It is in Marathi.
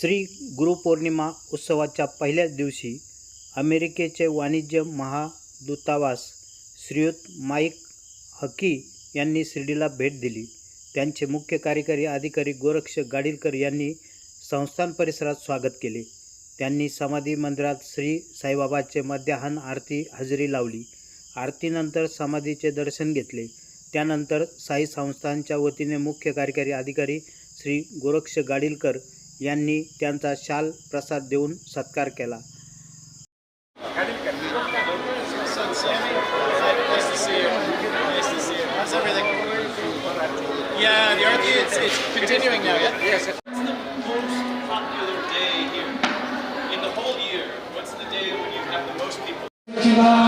श्री गुरुपौर्णिमा उत्सवाच्या पहिल्याच दिवशी अमेरिकेचे वाणिज्य महादूतावास श्रीयुत माईक हकी यांनी शिर्डीला भेट दिली. त्यांचे मुख्य कार्यकारी अधिकारी गोरक्ष गाडीलकर यांनी संस्थान परिसरात स्वागत केले. त्यांनी समाधी मंदिरात श्री साईबाबाचे मध्याह्न आरती हजेरी लावली. आरतीनंतर समाधीचे दर्शन घेतले. त्यानंतर साई संस्थानच्या वतीने मुख्य कार्यकारी अधिकारी श्री गोरक्ष गाडीलकर यांनी त्यांचा शाल प्रसाद देऊन सत्कार केला. Nice you.